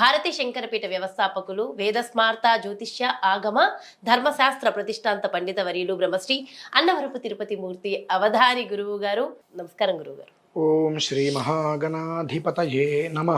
భారతీ శంకరపీఠ వ్యవస్థాపకులు వేదస్మార్త జ్యోతిష్య ఆగమ ధర్మశాస్త్ర ప్రతిష్టాంత పండిత వర్యులు బ్రహ్మశ్రీ అన్నవరపు తిరుపతి మూర్తి అవధాని గురువు గారు. నమస్కారం గురువు గారు ఓం శ్రీ మహాగణాధిపతయే నమ.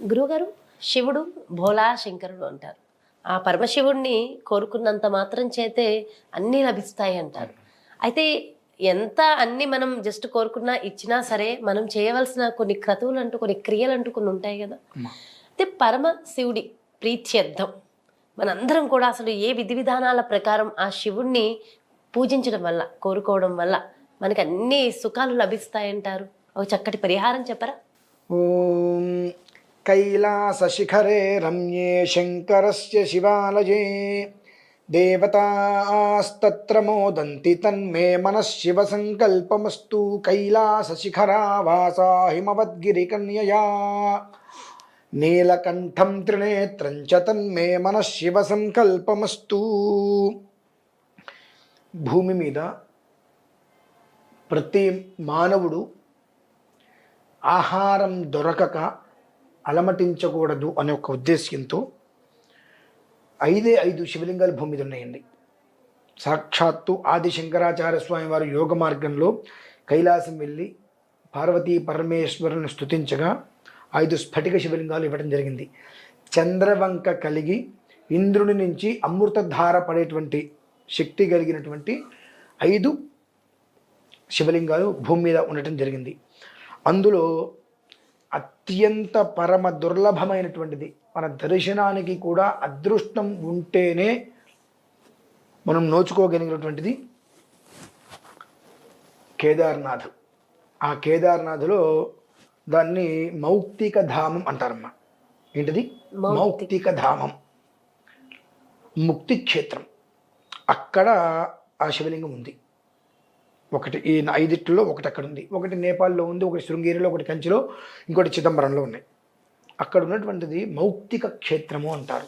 గురువుగారు శివుడు భోలా శంకరుడు అంటారు. ఆ పరమశివుణ్ణి కోరుకున్నంత మాత్రం చేతే అన్నీ లభిస్తాయి అంటారు. అయితే ఎంత అన్ని మనం జస్ట్ కోరుకున్నా ఇచ్చినా సరే మనం చేయవలసిన కొన్ని క్రతువులు అంటూ కొన్ని క్రియలు అంటూ కొన్ని ఉంటాయి కదా. అయితే పరమ శివుడి ప్రీత్యర్థం. మనందరం కూడా అసలు ఏ విధి విధానాల ప్రకారం ఆ శివుణ్ణి పూజించడం వల్ల కోరుకోవడం వల్ల మనకి అన్ని సుఖాలు లభిస్తాయంటారు? ఒక చక్కటి పరిహారం చెప్పరా? ఓం కైలాసశిఖరే రమ్యే శంకరస్య శివాలయే. దేవతాస్తత్ర మోదంతి తన్మే మనఃశివ సంకల్పమస్తు హిమవద్గిరి కన్యయా. నీలకంఠం త్రినేత్రం చ తన్మే మనఃశివ సంకల్పమస్తు భూమి మీద ప్రతి మానవుడు ఆహారం దొరకక అలమటించకూడదు అనే ఒక ఉద్దేశ్యంతో ఐదే ఐదు శివలింగాలు భూమి మీద ఉన్నాయండి. సాక్షాత్తు ఆది శంకరాచార్య స్వామి వారు యోగ మార్గంలో కైలాసం వెళ్ళి పార్వతీ పరమేశ్వరుని స్తుతించగా ఐదు స్ఫటిక శివలింగాలు ఇవ్వడం జరిగింది. చంద్రవంక కలిగి ఇంద్రుని నుంచి అమృతధార పడేటువంటి శక్తి కలిగినటువంటి ఐదు శివలింగాలు భూమి మీద ఉండటం జరిగింది. అందులో అత్యంత పరమ దుర్లభమైనటువంటిది. మన దర్శనానికి కూడా అదృష్టం ఉంటేనే మనం నోచుకోగలిగినటువంటిది కేదార్నాథ్. ఆ కేదార్నాథ్లో దాన్ని మౌక్తిక ధామం అంటారమ్మా. ఏంటిది? మౌక్తిక. ధామం. ముక్తి క్షేత్రం అక్కడ ఆ శివలింగం ఉంది. ఒకటి ఈ ఐదిట్లో ఒకటి అక్కడ ఉంది. ఒకటి నేపాల్లో ఉంది ఒకటి శృంగేరిలో ఒకటి కంచిలో ఇంకోటి చిదంబరంలో ఉన్నాయి. అక్కడ ఉన్నటువంటిది మౌక్తిక క్షేత్రము అంటారు.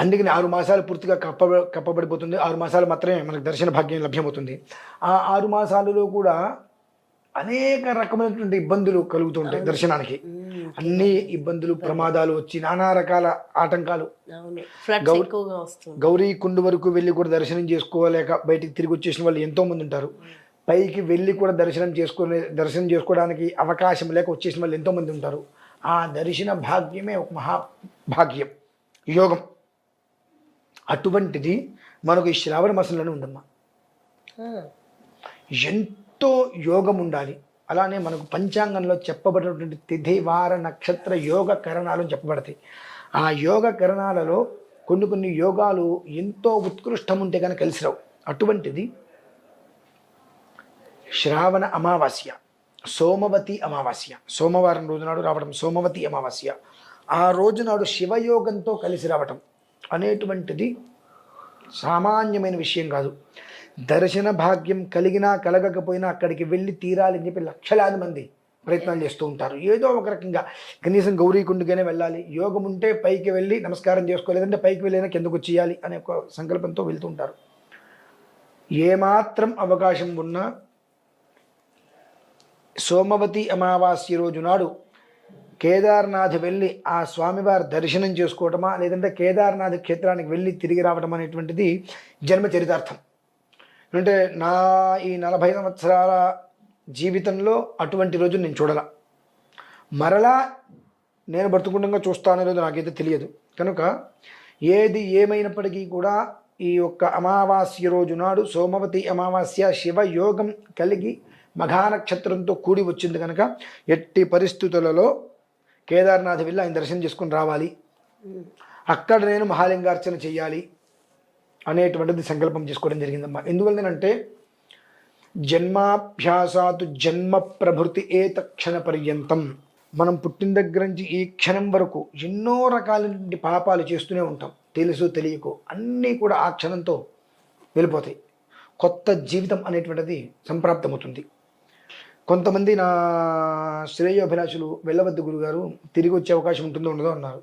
అందుకని ఆరు మాసాలు పూర్తిగా కప్ప కప్పబడిపోతుంది. ఆరు మాసాలు మాత్రమే మనకు దర్శన భాగ్యం లభ్యమవుతుంది. ఆ ఆరు మాసాలలో కూడా అనేక రకమైనటువంటి ఇబ్బందులు కలుగుతుంటాయి దర్శనానికి. అన్ని ఇబ్బందులు ప్రమాదాలు వచ్చి నానా రకాల ఆటంకాలు. గౌరీ కుండు వరకు వెళ్ళి కూడా దర్శనం చేసుకోలేక బయటికి తిరిగి వచ్చేసిన వాళ్ళు ఎంతో మంది ఉంటారు పైకి వెళ్ళి కూడా దర్శనం చేసుకునే దర్శనం చేసుకోవడానికి అవకాశం లేక వచ్చేసిన వాళ్ళు ఎంతో మంది ఉంటారు. ఆ దర్శన భాగ్యమే ఒక మహా భాగ్యం యోగం. అటువంటిది మనకు ఈ శ్రావణ మాసంలోనే ఉందమ్మా. ఆ, ఎంతో యోగం ఉండాలి అలానే మనకు పంచాంగంలో చెప్పబడినటువంటి తిథి వార నక్షత్ర యోగ కరణాలు చెప్పబడతాయి. ఆ యోగ కరణాలలో కొన్ని కొన్ని యోగాలు ఎంతో ఉత్కృష్టం ఉంటే కనుక కలిసి రావు. అటువంటిది శ్రావణ అమావాస్య సోమవతి అమావాస్య సోమవారం రోజు నాడు రావడం సోమవతి అమావాస్య ఆ రోజు నాడు శివయోగంతో కలిసి రావటం అనేటువంటిది సామాన్యమైన విషయం కాదు. దర్శన భాగ్యం కలిగినా కలగకపోయినా అక్కడికి వెళ్ళి తీరాలని చెప్పి లక్షలాది మంది ప్రయత్నాలు చేస్తూ ఉంటారు. ఏదో ఒక రకంగా కనీసం గౌరీకుండుగానే వెళ్ళాలి. యోగం ఉంటే పైకి వెళ్ళి నమస్కారం చేసుకోలేదంటే పైకి వెళ్ళినా కిందకు చేయాలి అనే ఒక సంకల్పంతో వెళ్తూ ఉంటారు. ఏమాత్రం అవకాశం ఉన్నా సోమవతి అమావాస్య రోజు నాడు కేదార్నాథ్ వెళ్ళి ఆ స్వామివారి దర్శనం చేసుకోవటమా లేదంటే కేదార్నాథ్ క్షేత్రానికి వెళ్ళి తిరిగి రావటం అనేటువంటిది జన్మ చరితార్థం. అంటే నా ఈ నలభై సంవత్సరాల జీవితంలో అటువంటి రోజు నేను చూడాల. మరలా నేను బ్రతుకుండగా చూస్తానో లేదో నాకైతే తెలియదు. కనుక ఏది ఏమైనప్పటికీ కూడా ఈ యొక్క అమావాస్య రోజు నాడు సోమవతి అమావాస్య శివయోగం కలిగి మఘా నక్షత్రంతో కూడి వచ్చింది కనుక ఎట్టి పరిస్థితులలో కేదార్నాథ్ వెళ్ళి ఆయన దర్శనం చేసుకుని రావాలి. అక్కడ నేను మహాలింగార్చన చేయాలి. అనేటువంటిది సంకల్పం చేసుకోవడం జరిగిందమ్మా. ఎందువల్లనంటే జన్మాభ్యాసాతు జన్మ ప్రభృతి ఏ తక్షణ పర్యంతం. మనం పుట్టిన దగ్గర నుంచి ఈ క్షణం వరకు ఎన్నో రకాలైనటువంటి పాపాలు చేస్తూనే ఉంటాం. తెలుసు తెలియకు అన్నీ కూడా ఆ క్షణంతో వెళ్ళిపోతాయి. కొత్త జీవితం అనేటువంటిది సంప్రాప్తమవుతుంది. కొంతమంది నా శ్రేయోభిలాషులు వెళ్ళవద్దు గురుగారు తిరిగి వచ్చే అవకాశం ఉంటుందో ఉండదో అన్నారు.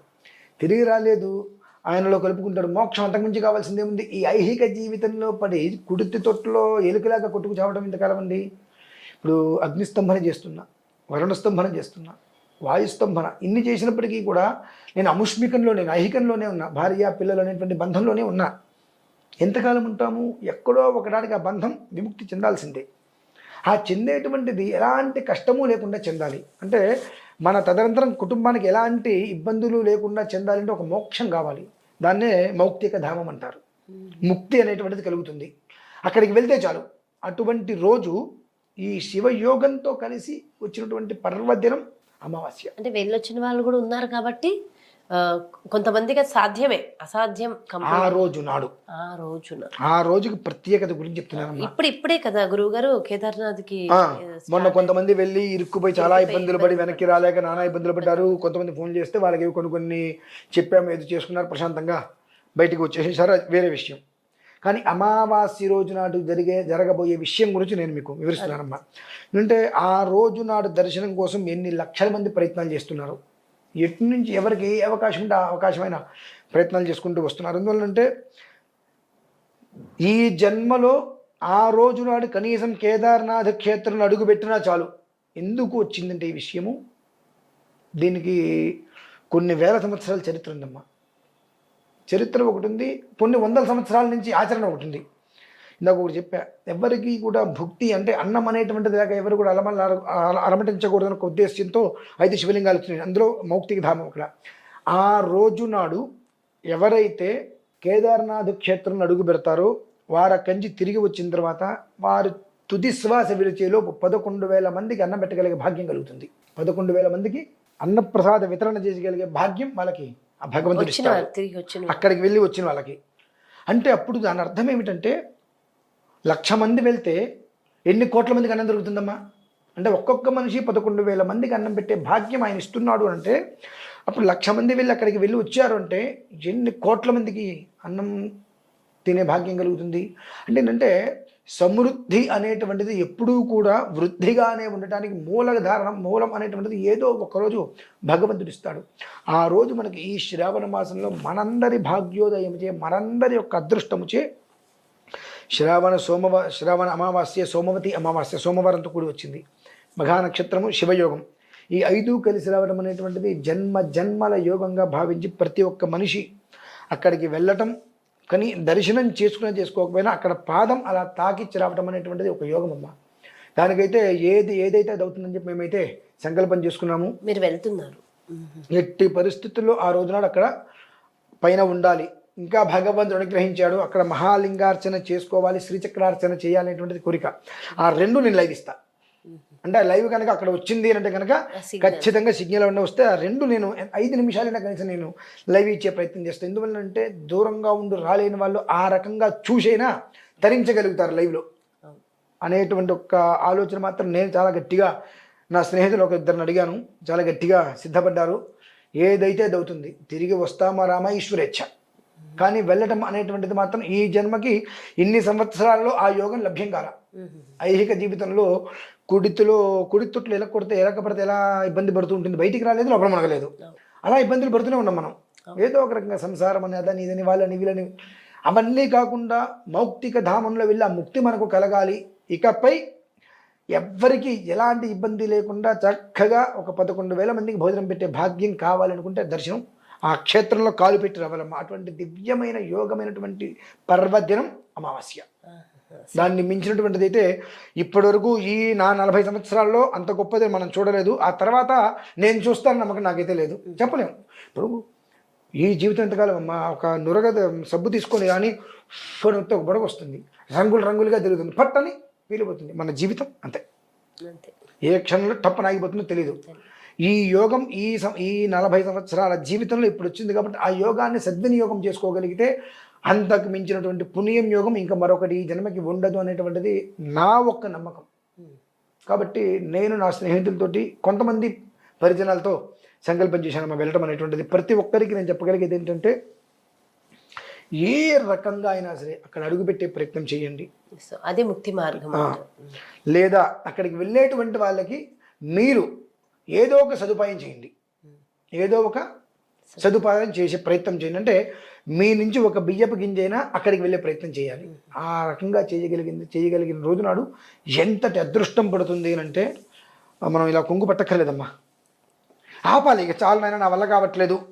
తిరిగి రాలేదు ఆయనలో కలుపుకుంటాడు. మోక్షం అంతకుమించి కావాల్సింది ఉంది ఈ ఐహిక జీవితంలో పడి కుడితి తొట్టులో ఎలుకలాగా కొట్టుకు చావడం ఇంతకాలం అండి. ఇప్పుడు అగ్నిస్తంభన చేస్తున్నా వరుణస్తంభన చేస్తున్నా వాయుస్తంభన ఇన్ని చేసినప్పటికీ కూడా నేను అముష్మికంలో నేను ఐహికంలోనే ఉన్నా. భార్య పిల్లలు అనేటువంటి బంధంలోనే ఉన్నా. ఎంతకాలం ఉంటాము? ఎక్కడో ఒకడానికి ఆ బంధం విముక్తి చెందాల్సిందే. ఆ చెందేటువంటిది ఎలాంటి కష్టము లేకుండా చెందాలి. అంటే మన తదనంతరం కుటుంబానికి ఎలాంటి ఇబ్బందులు లేకుండా చెందాలంటే ఒక మోక్షం కావాలి. దాన్నే మౌక్తిక ధామం అంటారు. ముక్తి అనేటువంటిది కలుగుతుంది. అక్కడికి వెళ్తే చాలు. అటువంటి రోజు ఈ శివయోగంతో కలిసి వచ్చినటువంటి పర్వదినం అమావాస్య. అంటే వెళ్ళొచ్చిన వాళ్ళు కూడా ఉన్నారు కాబట్టి కొంతమందికి సాధ్యమే అసాధ్యం ఆ రోజు నాడు. ఆ రోజున. ఆ రోజుకి ప్రత్యేకత గురించి చెప్తున్నానమ్మా ఇప్పుడు ఇప్పుడే కదా గురువు గారు కేదార్నాథ్కి మొన్న కొంతమంది వెళ్ళి ఇరుక్కుపోయి చాలా ఇబ్బందులు పడి వెనక్కి రాలేక నానా ఇబ్బందులు పడ్డారు. కొంతమంది ఫోన్ చేస్తే వాళ్ళకి కొన్ని కొన్ని చెప్పాము ఏదో చేసుకున్నారు ప్రశాంతంగా బయటికి వచ్చేసేసారు. వేరే విషయం. కానీ అమావాస్య రోజు నాడు జరిగే జరగబోయే విషయం గురించి నేను మీకు వివరిస్తున్నానమ్మా. అంటే ఆ రోజు నాడు దర్శనం కోసం ఎన్ని లక్షల మంది ప్రయత్నాలు చేస్తున్నారు? ఎటు నుంచి ఎవరికి ఏ అవకాశం ఉంటే ఆ అవకాశమైన ప్రయత్నాలు చేసుకుంటూ వస్తున్నారు. ఎందువల్లంటే ఈ జన్మలో ఆ రోజు నాడు కనీసం కేదార్నాథ్ క్షేత్రం అడుగుపెట్టినా చాలు. ఎందుకు వచ్చిందంటే ఈ విషయము? దీనికి కొన్ని వేల సంవత్సరాల చరిత్ర ఉందమ్మా. చరిత్ర ఒకటి ఉంది కొన్ని వందల సంవత్సరాల నుంచి ఆచరణ ఒకటి ఉంది. ఇందాక ఒకటి చెప్పా ఎవరికి కూడా భుక్తి అంటే అన్నం అనేటువంటిది లేక ఎవరు కూడా అలమల అలమటించకూడదని ఒక ఉద్దేశంతో ఐదు శివలింగాలు వచ్చినాయి. అందులో మౌక్తిక ధామం అక్కడ. ఆ రోజు నాడు ఎవరైతే కేదార్నాథ్ క్షేత్రం అడుగు పెడతారో వారి కంచి తిరిగి వచ్చిన తర్వాత వారు తుది శ్వాస విడిచేలోపు పదకొండు వేల మందికి అన్నం పెట్టగలిగే భాగ్యం కలుగుతుంది. పదకొండు వేల మందికి అన్నప్రసాద వితరణ చేయగలిగే భాగ్యం వాళ్ళకి ఆ భగవంతుడు. అక్కడికి వెళ్ళి వచ్చిన వాళ్ళకి. అంటే అప్పుడు దాని అర్థం ఏమిటంటే లక్ష మంది వెళ్తే ఎన్ని కోట్ల మందికి అన్నం దొరుకుతుందమ్మా? అంటే ఒక్కొక్క మనిషి పదకొండు వేల మందికి అన్నం పెట్టే భాగ్యం ఆయన ఇస్తున్నాడు అంటే అప్పుడు లక్ష మంది వెళ్ళి అక్కడికి వెళ్ళి వచ్చారు అంటే ఎన్ని కోట్ల మందికి అన్నం తినే భాగ్యం కలుగుతుంది? అంటే ఏంటంటే సమృద్ధి అనేటువంటిది ఎప్పుడూ కూడా వృద్ధిగానే ఉండటానికి మూలధారణం మూలం అనేటువంటిది ఏదో ఒకరోజు భగవంతుడు ఇస్తాడు. ఆ రోజు మనకి ఈ శ్రావణ మాసంలో మనందరి భాగ్యోదయముచే మనందరి యొక్క అదృష్టముచే శ్రావణ సోమవ శ్రావణ అమావాస్య సోమవతి అమావాస్య సోమవారంతో కూడి వచ్చింది. మఘా నక్షత్రము శివయోగం. ఈ ఐదు కలిసి రావడం అనేటువంటిది జన్మ జన్మల యోగంగా భావించి ప్రతి ఒక్క మనిషి అక్కడికి వెళ్ళటం కానీ దర్శనం చేసుకునే చేసుకోకపోయినా అక్కడ పాదం అలా తాకిచ్చి రావటం అనేటువంటిది ఒక యోగం అమ్మ దానికైతే ఏది ఏదైతే అది అవుతుందని చెప్పి మేమైతే సంకల్పం చేసుకున్నాము. మీరు వెళ్తున్నారు. ఎట్టి పరిస్థితుల్లో ఆ రోజునాడు అక్కడ పైన ఉండాలి. ఇంకా భగవంతుడు అనుగ్రహించాడు. అక్కడ మహాలింగార్చన చేసుకోవాలి శ్రీచక్రార్చన చేయాలనేటువంటిది కోరిక. ఆ రెండు నేను లైవ్ ఇస్తా. అంటే ఆ లైవ్ కనుక అక్కడ వచ్చింది అంటే కనుక. ఖచ్చితంగా సిగ్నల్ ఉండి వస్తే ఆ రెండు నేను ఐదు నిమిషాలైనా కనీసం నేను లైవ్ ఇచ్చే ప్రయత్నం చేస్తాను ఎందువల్ల అంటే దూరంగా ఉండి రాలేని వాళ్ళు ఆ రకంగా చూసైనా తరించగలుగుతారు లైవ్లో. అనేటువంటి ఒక ఆలోచన మాత్రం నేను చాలా గట్టిగా నా స్నేహితులు ఒక ఇద్దరిని అడిగాను. చాలా గట్టిగా సిద్ధపడ్డారు. ఏదైతే అది అవుతుంది తిరిగి వస్తామా రామా? ఈశ్వరేచ్ఛ. కానీ వెళ్ళటం అనేటువంటిది మాత్రం ఈ జన్మకి ఇన్ని సంవత్సరాల్లో ఆ యోగం లభ్యం కాల. ఐహిక జీవితంలో కుడితులో కుడితుట్లు ఎలా కొడితే ఎలా పడితే ఎలా ఇబ్బంది పడుతూ ఉంటుంది బయటికి రాలేదు లోపల మనగలేదు. అలా ఇబ్బందులు పడుతూనే ఉన్నాం మనం. ఏదో ఒక రకంగా సంసారం అని అదని ఇదని వాళ్ళని వీళ్ళని అవన్నీ కాకుండా మౌక్తిక ధామంలో వెళ్ళి ఆ ముక్తి మనకు కలగాలి. ఇకపై ఎవ్వరికి ఎలాంటి ఇబ్బంది లేకుండా చక్కగా ఒక పదకొండు వేల మందికి భోజనం పెట్టే భాగ్యం కావాలనుకుంటే దర్శనం. ఆ క్షేత్రంలో కాలు పెట్టి రావాలమ్మా అటువంటి దివ్యమైన యోగమైనటువంటి పర్వదినం అమావాస్య. దాన్ని మించినటువంటిది అయితే ఇప్పటివరకు ఈ నా నలభై సంవత్సరాల్లో అంత గొప్పది మనం చూడలేదు. ఆ తర్వాత నేను చూస్తాను నమ్మకం నాకైతే లేదు. చెప్పలేము. ఇప్పుడు ఈ జీవితం ఎంతకాలం అమ్మా? ఒక నురగ సబ్బు తీసుకొని కానీ ఫోన్ ఒక బొడగ వస్తుంది. రంగులు రంగులుగా తిరుగుతుంది. పట్టని వీలిపోతుంది. మన జీవితం అంతే. అంతే. ఏ క్షణంలో టప్పన ఆగిపోతుందో తెలియదు ఈ యోగం ఈ ఈ నలభై సంవత్సరాల జీవితంలో ఇప్పుడు వచ్చింది కాబట్టి ఆ యోగాన్ని సద్వినియోగం చేసుకోగలిగితే అంతకు మించినటువంటి పుణ్యం యోగం ఇంకా మరొకటి ఈ జన్మకి ఉండదు అనేటువంటిది నా ఒక్క నమ్మకం. కాబట్టి నేను నా స్నేహితులతోటి కొంతమంది పరిజనాలతో సంకల్పం చేశాను వెళ్ళటం అనేటువంటిది. ప్రతి ఒక్కరికి నేను చెప్పగలిగేది ఏంటంటే ఏ రకంగా అయినా సరే అక్కడ అడుగుపెట్టే ప్రయత్నం చేయండి. అది ముక్తి మార్గం. లేదా అక్కడికి వెళ్ళేటువంటి వాళ్ళకి మీరు ఏదో ఒక సదుపాయం చేయండి. ఏదో ఒక సదుపాయం చేసే ప్రయత్నం చేయండి. అంటే మీ నుంచి ఒక బియ్యపు గింజైనా అక్కడికి వెళ్ళే ప్రయత్నం చేయాలి. ఆ రకంగా చేయగలిగింది చేయగలిగిన రోజు నాడు ఎంతటి అదృష్టం పడుతుంది అని అంటే మనం ఇలా కొంగు పట్టక్కర్లేదమ్మా. ఆపాలి ఇక చాలు నాయన నా వల్ల కావట్లేదు.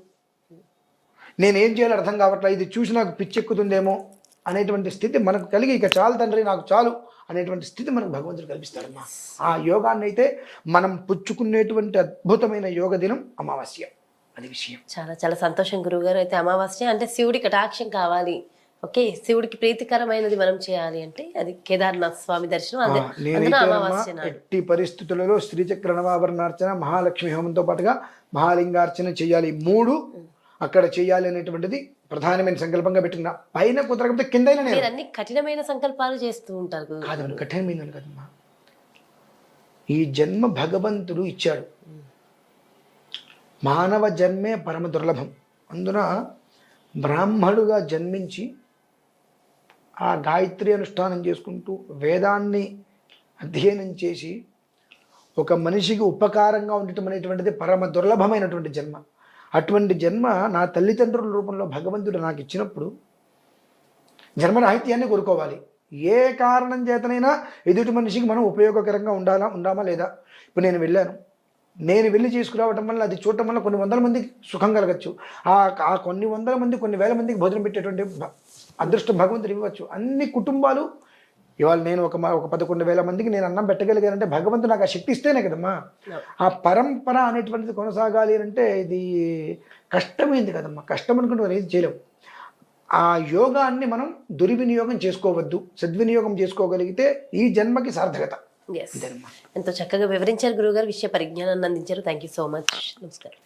నేనేం చేయాలో అర్థం కావట్లేదు. ఇది చూసి నాకు పిచ్చెక్కుతుందేమో. అనేటువంటి స్థితి మనకు కలిగి ఇక చాలు తండ్రి నాకు చాలు అనేటువంటి స్థితి మనకు భగవంతుడు కల్పిస్తాడమ్మా. ఆ యోగాన్ని అయితే మనం పుచ్చుకునేటువంటి అద్భుతమైన యోగ దినం అమావాస్య అది విషయం. చాలా చాలా సంతోషం గురువుగారు. అయితే అమావాస్య అంటే శివుడి కటాక్షం కావాలి. ఓకే? శివుడికి ప్రీతికరమైనది మనం చేయాలి అంటే అది కేదార్నాథ్ స్వామి దర్శనం. ఎట్టి పరిస్థితులలో శ్రీచక్ర నవాభరణార్చన మహాలక్ష్మి హోమంతో పాటుగా మహాలింగార్చన చేయాలి. మూడు అక్కడ చేయాలి అనేటువంటిది ప్రధానమైన సంకల్పంగా పెట్టుకున్నా పైన కుదరకపోతే అన్ని కఠినమైన సంకల్పాలు చేస్తూ ఉంటారు. కాదు కఠినమైందని కదమ్మా. ఈ జన్మ భగవంతుడు ఇచ్చాడు. మానవ జన్మే పరమ దుర్లభం. అందున బ్రాహ్మడుగా జన్మించి ఆ గాయత్రి అనుష్ఠానం చేసుకుంటూ వేదాన్ని అధ్యయనం చేసి ఒక మనిషికి ఉపకారంగా ఉండటం అనేటువంటిది పరమ దుర్లభమైనటువంటి జన్మ. అటువంటి జన్మ నా తల్లిదండ్రుల రూపంలో భగవంతుడు నాకు ఇచ్చినప్పుడు జన్మరాహిత్యాన్ని కోరుకోవాలి. ఏ కారణం చేతనైనా ఎదుటి మనిషికి మనం ఉపయోగకరంగా ఉండాలా ఉండామా లేదా? ఇప్పుడు నేను వెళ్ళాను. నేను వెళ్ళి తీసుకురావటం వల్ల అది చూడటం వల్ల కొన్ని వందల మందికి సుఖం కలగచ్చు. ఆ కొన్ని వందల మంది కొన్ని వేల మందికి భోజనం పెట్టేటువంటి భ- అదృష్టం భగవంతుడు ఇవ్వచ్చు. అన్ని కుటుంబాలు ఇవాళ నేను ఒక ఒక పదకొండు వేల మందికి నేను అన్నం పెట్టగలిగానంటే భగవంతుడు నాకు ఆ శక్తి ఇస్తేనే కదమ్మా. ఆ పరంపర అనేటువంటిది కొనసాగాలి అంటే ఇది కష్టమైంది కదమ్మా. కష్టం అనుకుంటే మనం ఏది చేయలేం. ఆ యోగాన్ని మనం దుర్వినియోగం చేసుకోవద్దు. సద్వినియోగం చేసుకోగలిగితే ఈ జన్మకి సార్థకత. ఎంతో చక్కగా వివరించారు గురువుగారు. విషయ పరిజ్ఞానాన్ని అందించారు. థ్యాంక్ యూ సో మచ్ నమస్కారం.